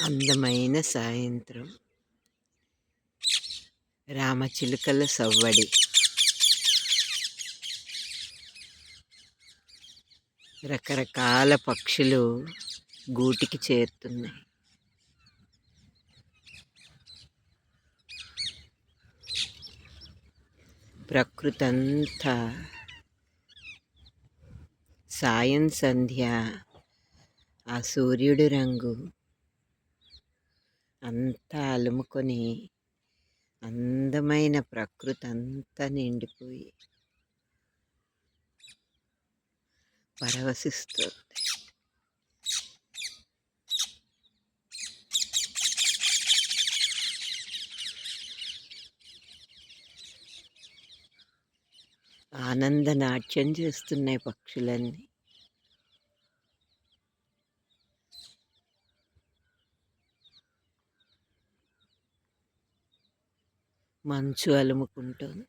అందమైన సాయంత్రం. రామచిలుకల సవ్వడి. రకరకాల పక్షులు గూటికి చేరుతున్నాయి. ప్రకృతి అంతా సాయం సంధ్య ఆ సూర్యుడు రంగు అంతా అలుముకొని అందమైన ప్రకృతి అంతా నిండిపోయి పరవశిస్తుంది. ఆనంద నాట్యం చేస్తున్నాయి పక్షులన్నీ. మంచు అలుముకుంటోంది.